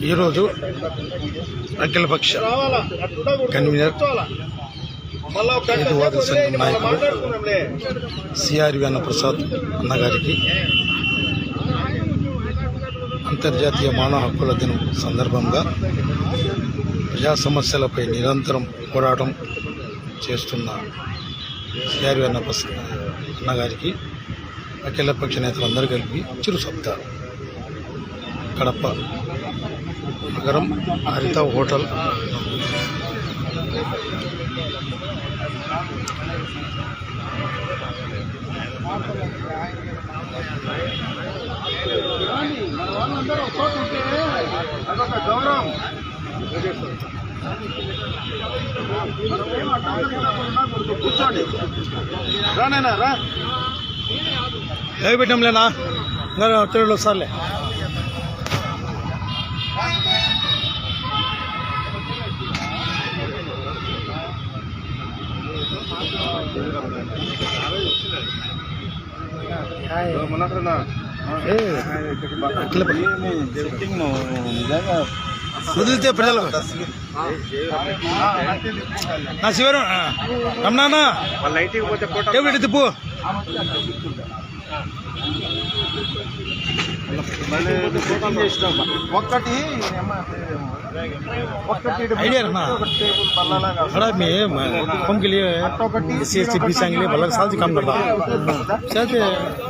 ఈరోజు అఖిలపక్ష కన్వీనర్ హేతువాద సంఘం నాయకుడు సిఆర్వి అన్నప్రసాద్ అన్నగారికి అంతర్జాతీయ మానవ హక్కుల దినం సందర్భంగా ప్రజా సమస్యలపై నిరంతరం పోరాటం చేస్తున్న సిఆర్వి అన్నప్రసాద్ అన్నగారికి అఖిలపక్ష నేతలందరూ కలిపి చిరు సప్తారు కడప నగరం హరిత హోటల్. గౌరవం కూర్చోండి రానైనా రా ఏ పెట్టంలేనా ఇంకా సార్లే వదిలితే ప్రజలు నా శివరం రమణానా ఎవరి తిప్పు ఒక్కటి खराब में है हम के लिए सी एस टी पी से बल्कि साल से काम करता है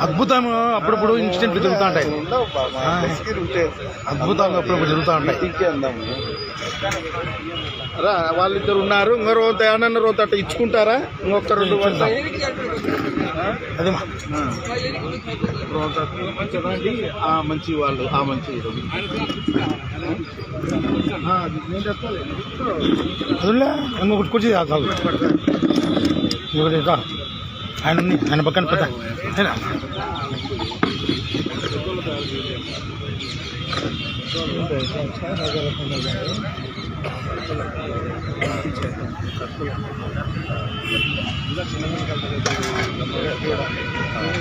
అద్భుతం అప్పుడప్పుడు ఇన్సిడెంట్లు జరుగుతూ ఉంటాయి. అద్భుతంగా అప్పుడప్పుడు జరుగుతూ ఉంటాయి. అందాము. వాళ్ళిద్దరు ఉన్నారు. ఇంకో రోత ఏమన్నా రోత అట్ట ఇచ్చుకుంటారా? ఇంకొక రెండు వస్తాయి అదే రోత చూడండి ఆ మంచి వాళ్ళు ఆ మంచి అదిలే ఇంకొకటి కూర్చి ఇంకొకటి. ఆయన ఉంది ఆయన పక్కన పెద్ద ఆయన.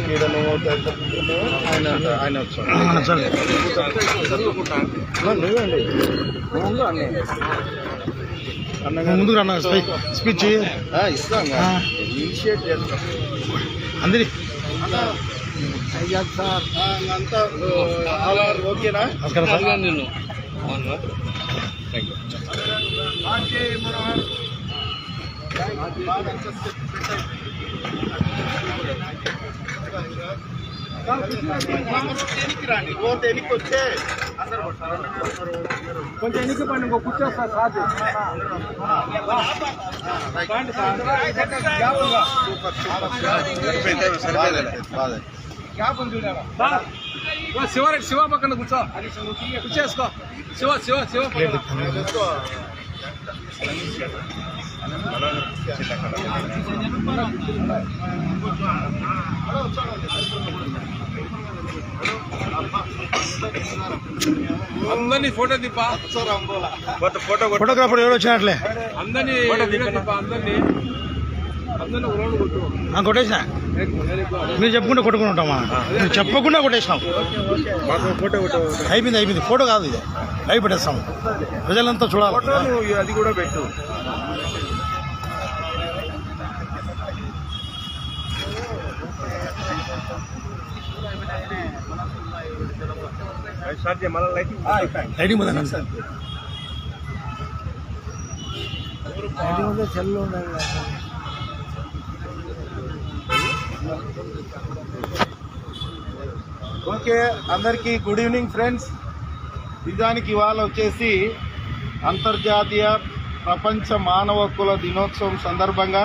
ఈడను ఆయన ఆయన వచ్చాడు ఆ, సరే నువ్వండి నువ్వు అన్నీ నువ్వు ముందుకు రా స్పీచ్ ఇస్తాం ఆ. ఇనిషియేట్ చేస్తాం. అందరి సార్. అంతా అలా ఓకేనా నమస్కారం సార్ కొంచెం ఎన్నిక పండి ఇంకో కూర్చోస్తా సార్ శివ శివ పక్కన కూర్చో. కూర్చేసుకో శివ శివ శివ పక్కన. అందరినీ ఫోటో దిప్పా ఫోటో ఫోటోగ్రాఫర్ ఎవరు వచ్చినట్లే? అందరినీ వీడియో దిప్పా అందరినీ. కొట్టేసిన? మీరు చెప్పుకుంటే కొట్టుకుని ఉంటామా? మీరు చెప్పకుండా కొట్టేసినాం. ఫోటో ఫోటో అయిపోయింది అయిపోయింది. ఫోటో కాదు ఇది. లైవ్ పెట్టేస్తాం. ప్రజలంతా చూడాలి. ఫోటో నువ్వు అది కూడా పెట్టు. లైటింగ్ పోదా ఓకే అందరికీ గుడ్ ఈవినింగ్ ఫ్రెండ్స్ నిజానికి ఇవాళ వచ్చేసి అంతర్జాతీయ ప్రపంచ మానవ హక్కుల దినోత్సవం సందర్భంగా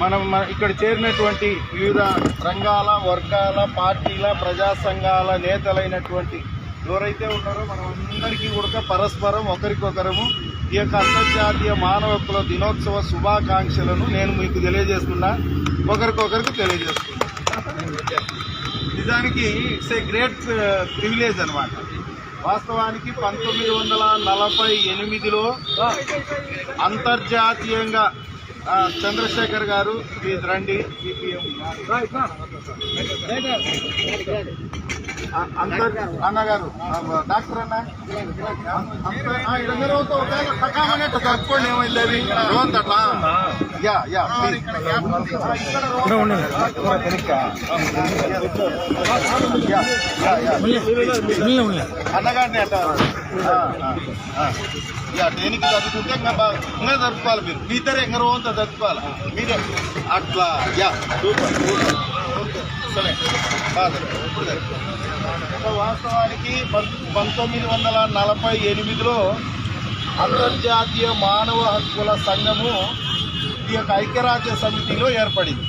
మనం ఇక్కడ చేరినటువంటి వివిధ రంగాల వర్గాల పార్టీల ప్రజా సంఘాల నేతలైనటువంటి ఎవరైతే ఉన్నారో మనం అందరికీ కూడా పరస్పరం ఒకరికొకరము ఈ యొక్క అంతర్జాతీయ మానవ హక్కుల దినోత్సవ శుభాకాంక్షలను నేను మీకు తెలియజేస్తున్నా. ఒకరికొకరికి తెలియజేస్తున్నా. నిజానికి ఇట్స్ ఏ గ్రేట్ ప్రివిలేజ్ అన్నమాట. వాస్తవానికి పంతొమ్మిది వందల నలభై ఎనిమిదిలో అంతర్జాతీయంగా చంద్రశేఖర్ గారు ప్లీజ్ రండి అన్నగారు డాక్టర్ అన్న. ఇద్దరు సకామనేట్టు ఏమైంది అట్లా యా యా అన్నగారిని అంటారు. ఇక దేనికి చదువుకుంటే ఇంకా జరుపుకోవాలి మీరు. మీ ఇద్దరు ఎంగరో అంత జరుపుకోవాలి? మీరే. అట్లా. యా సూపర్ సరే. బాగా వాస్తవానికి పం- పంతొమ్మిది వందల నలభై ఎనిమిదిలో అంతర్జాతీయ మానవ హక్కుల సంఘము ఈ యొక్క ఐక్యరాజ్య సమితిలో ఏర్పడింది.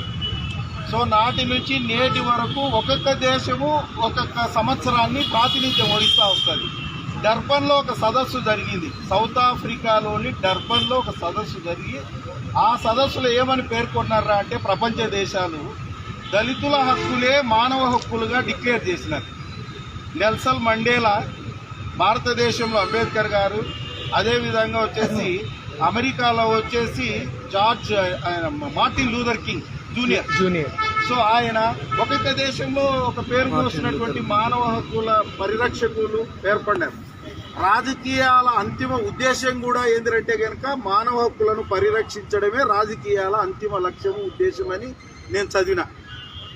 సో నాటి నుంచి నేటి వరకు ఒక్కొక్క దేశము ఒక్కొక్క సంవత్సరాన్ని ప్రాతినిధ్యం వహిస్తూ వస్తుంది. డర్బన్లో ఒక సదస్సు జరిగింది. సౌత్ ఆఫ్రికాలోని డర్బన్లో ఒక సదస్సు జరిగి ఆ సదస్సులో ఏమని పేర్కొన్నారా అంటే ప్రపంచ దేశాలు దళితుల హక్కులే మానవ హక్కులుగా డిక్లేర్ చేసినారు. నెల్సన్ మండేలా భారతదేశంలో అంబేద్కర్ గారు అదేవిధంగా వచ్చేసి అమెరికాలో వచ్చేసి George Martin Luther King junior. Junior. So ఆయన ఒక్కొక్క దేశంలో ఒక పేరు మోసినటువంటి మానవ హక్కుల పరిరక్షకులు ఏర్పడినారు రాజకీయాల అంతిమ ఉద్దేశం కూడా ఏంటంటే కనుక మానవ హక్కులను పరిరక్షించడమే రాజకీయాల అంతిమ లక్ష్యము ఉద్దేశమని నేను చదివిన.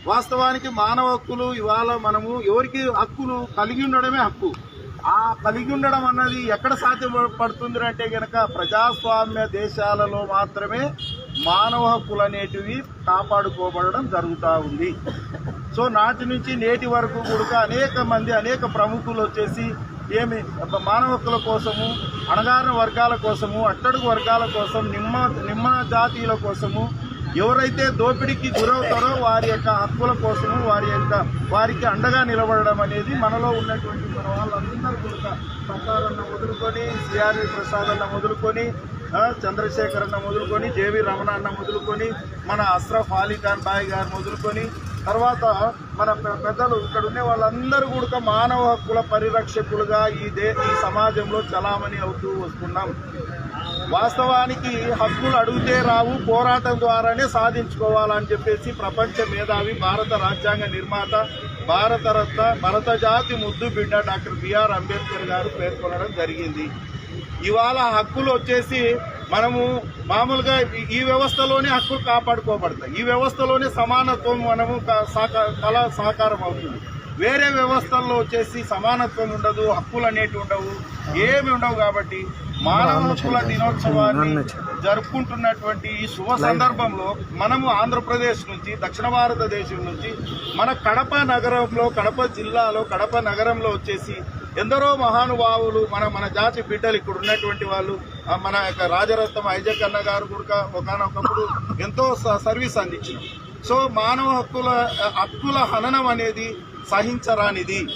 వాస్తవానికి మానవ హక్కులు ఇవాళ మనము ఎవరికి హక్కులు కలిగి ఉండడమే హక్కు. ఆ కలిగి ఉండడం అన్నది ఎక్కడ సాధ్యపడుతుంది అంటే కనుక ప్రజాస్వామ్య దేశాలలో మాత్రమే మానవ హక్కులు అనేటివి కాపాడుకోబడడం జరుగుతూ ఉంది. సో నాటి నుంచి నేటి వరకు కూడా అనేక మంది అనేక ప్రముఖులు వచ్చేసి ఏమి? మానవ హక్కుల కోసము అణగారిన వర్గాల కోసము అట్టడుగు వర్గాల కోసం నిమ్మ నిమ్మ జాతీయుల కోసము ఎవరైతే దోపిడీకి గురవుతారో వారి యొక్క హక్కుల కోసము వారి యొక్క వారికి అండగా నిలబడడం అనేది మనలో ఉన్నటువంటి మన వాళ్ళందరూ కూడా ప్రసాదన్న మొదలుకొని సిఆర్వి ప్రసాద్ అన్న మొదలుకొని చంద్రశేఖర్ అన్న మొదలుకొని జేవి రమణ అన్న మొదలుకొని మన అస్రఫ్ అలీ ఖాన్ బాయ్ గారు మొదలుకొని తర్వాత మన పెద్దలు ఇక్కడ ఉండే వాళ్ళందరూ కూడా మానవ హక్కుల పరిరక్షకులుగా ఈ దే ఈ సమాజంలో చలామణి అవుతూ వస్తున్నాం. వాస్తవానికి హక్కులు అడిగితే రావు పోరాటం ద్వారానే సాధించుకోవాలని చెప్పేసి ప్రపంచ మేధావి భారత రాజ్యాంగ నిర్మాత భారత రత్న భరత ముద్దు బిడ్డ డాక్టర్ బిఆర్ అంబేద్కర్ గారు పేర్కొనడం జరిగింది. ఇవాళ హక్కులు వచ్చేసి మనము మామూలుగా ఈ- వ్యవస్థలోనే హక్కులు కాపాడుకోబడతాయి. ఈ వ్యవస్థలోనే సమానత్వం మనము కళ సహకారం అవుతుంది. వేరే వ్యవస్థల్లో వచ్చేసి సమానత్వం ఉండదు హక్కులు అనేటివి ఉండవు ఏమి ఉండవు కాబట్టి మానవ హక్కుల దినోత్సవాన్ని జరుపుకుంటున్నటువంటి ఈ శుభ సందర్భంలో మనము ఆంధ్రప్రదేశ్ నుంచి దక్షిణ భారతదేశం నుంచి మన కడప నగరంలో కడప జిల్లాలో కడప నగరంలో వచ్చేసి ఎందరో మహానుభావులు మన మన జాతి బిడ్డలు ఇక్కడ ఉన్నటువంటి వాళ్ళు మన యొక్క రాజరత్నం ఐజక్ అన్న గారు కూడా ఒకనొకప్పుడు ఎంతో స- సర్వీస్ అందించిన. సో మానవ హక్కుల హక్కుల హననం అనేది సహించరానిది.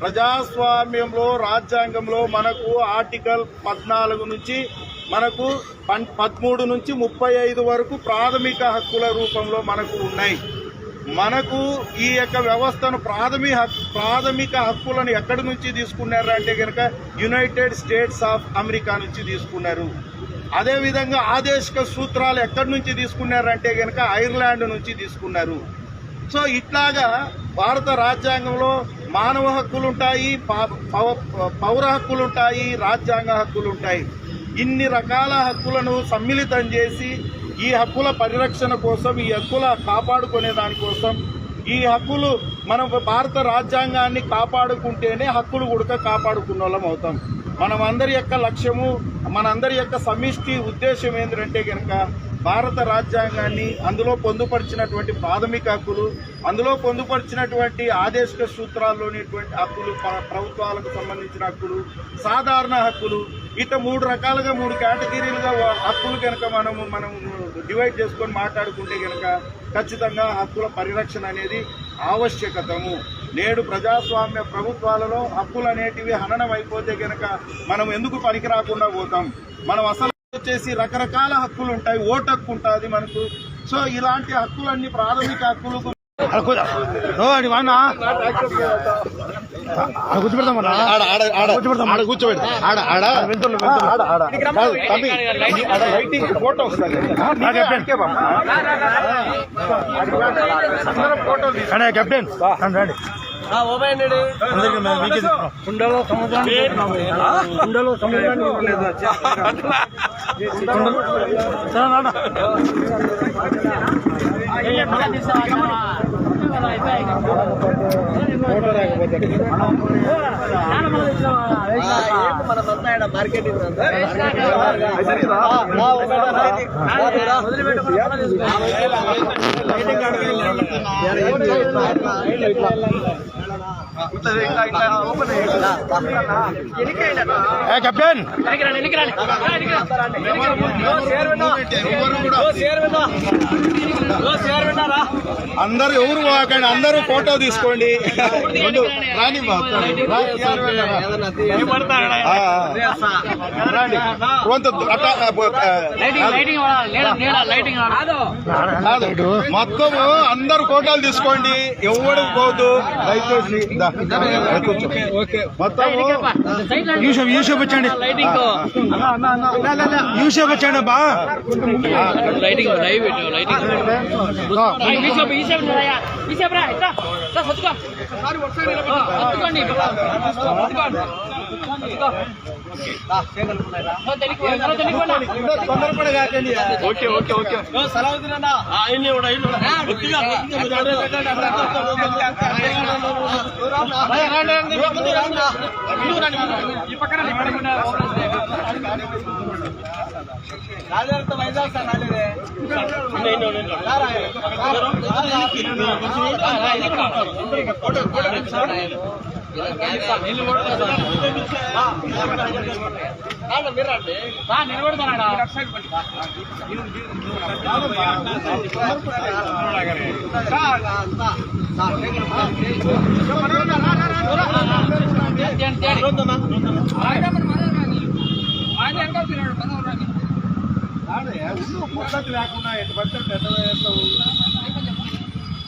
ప్రజాస్వామ్యంలో రాజ్యాంగంలో మనకు ఆర్టికల్ పద్నాలుగు నుంచి మనకు పన్- పదమూడు నుంచి ముప్పై ఐదు వరకు ప్రాథమిక హక్కుల రూపంలో మనకు ఉన్నాయి. మనకు ఈ యొక్క వ్యవస్థను ప్రాథమిక ప్రాథమిక హక్కులను ఎక్కడి నుంచి తీసుకున్నారు అంటే కనుక యునైటెడ్ స్టేట్స్ ఆఫ్ అమెరికా నుంచి తీసుకున్నారు. అదేవిధంగా ఆదేశిక సూత్రాలు ఎక్కడి నుంచి తీసుకున్నారంటే కనుక ఐర్లాండ్ నుంచి తీసుకున్నారు. సో ఇట్లాగా భారత రాజ్యాంగంలో మానవ హక్కులు ఉంటాయి పా- పౌ- పౌర హక్కులు ఉంటాయి రాజ్యాంగ హక్కులు ఉంటాయి ఇన్ని రకాల హక్కులను సమ్మిళితం చేసి ఈ హక్కుల పరిరక్షణ కోసం ఈ హక్కుల కాపాడుకునే దానికోసం ఈ హక్కులు మనం భారత రాజ్యాంగాన్ని కాపాడుకుంటేనే హక్కులు కూడా కాపాడుకున్న వాళ్ళం అవుతాం. మనమందరి యొక్క లక్ష్యము మనందరి యొక్క సమిష్టి ఉద్దేశం ఏంటంటే కనుక భారత రాజ్యాంగాన్ని అందులో పొందుపరిచినటువంటి ప్రాథమిక హక్కులు అందులో పొందుపరిచినటువంటి ఆదేశిక సూత్రాల్లోనేటువంటి హక్కులు ప్రభుత్వాలకు సంబంధించిన హక్కులు సాధారణ హక్కులు ఇట్లా మూడు రకాలుగా మూడు కేటగిరీలుగా హక్కులు కనుక మనము మనం డివైడ్ చేసుకొని మాట్లాడుకుంటే కనుక ఖచ్చితంగా హక్కుల పరిరక్షణ అనేది ఆవశ్యకతము. నేడు ప్రజాస్వామ్య ప్రభుత్వాలలో హక్కులు అనేటివి హననం అయిపోతే కనుక మనం ఎందుకు పనికి రాకుండా పోతాం? మనం అసలు వచ్చేసి రకరకాల హక్కులు ఉంటాయి. ఓటు హక్కు ఉంటుంది మనకు. సో ఇలాంటి హక్కులన్నీ ప్రాథమిక హక్కులకు కూర్చోబెడతాం. ఆడ ఆడ. వెళ్తున్నా, ఫోటో కెప్టెన్ కెప్టెన్ రండి. కుండలో సముద్రాన్ని కుండలో కుండలో- ఏ కెప్టెన్ అందరూ ఎవరు పోకండి అందరూ ఫోటో తీసుకోండి. రాని బా, రా, కాదు. మొత్తము అందరు ఫోటోలు తీసుకోండి ఎవడు పోదు దయచేసి మొత్తము యూసఫ్ యూసఫ్ వచ్చండి యూసఫ్ వచ్చాడు బా లైటింగ్ లైటింగ్ ఈసేపు ఈసేపు రాయా ఈసేపు రా ఇట్లా ఇట్లా సత్తుకో సత్తుకోండి తొందరపడి కాకండి ఓకే ఓకే ఓకే రా నిలబడతానాడా పద్ధతి లేకుండా ఎటు పడితే అటు ఎట్లా చేస్తావు? తీసుకునేవాళ్ళు మీరు రండి. తీసుకునేవాళ్ళు దయచేసి పండి. నాయనా,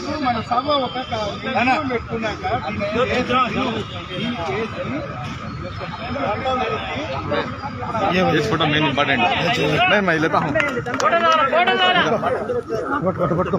నువ్వు మన సభ ఒక పెట్టుకున్నాక ఏమొచ్చదు నీకు అవును కట్టు పట్టుకో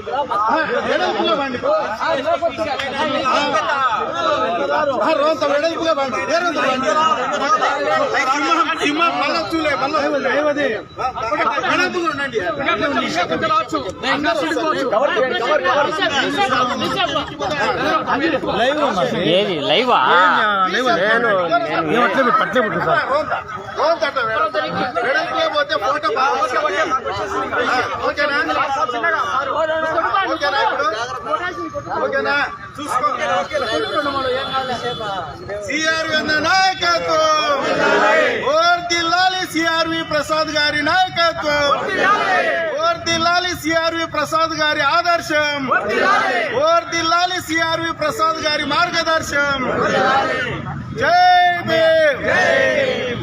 వెడల్పుగా రండి. రోంత వెడల్పుగా రండి. వేరొంత రండి. సింహం సింహం మళ్ళా చూలే మళ్ళా చూలే. వెడల్పుగా ఉండండి ఏది లైవా ఏం అట్లే పెట్టు అట్లే సార్ వెడల్పుగా పోతే ఫోటో బాగా ఓకేనా ఓకేనా ఇప్పుడు ఓకేనా చూసుకో సిఆర్వి అన్న నాయకత్వం ఓర్ దిల్లాలి సిఆర్వి ప్రసాద్ గారి నాయకత్వం ఓర్ దిల్లాలి సిఆర్వి ప్రసాద్ గారి ఆదర్శం ఓర్ దిల్లాలి సిఆర్వి ప్రసాద్ గారి మార్గదర్శం జై భీమ్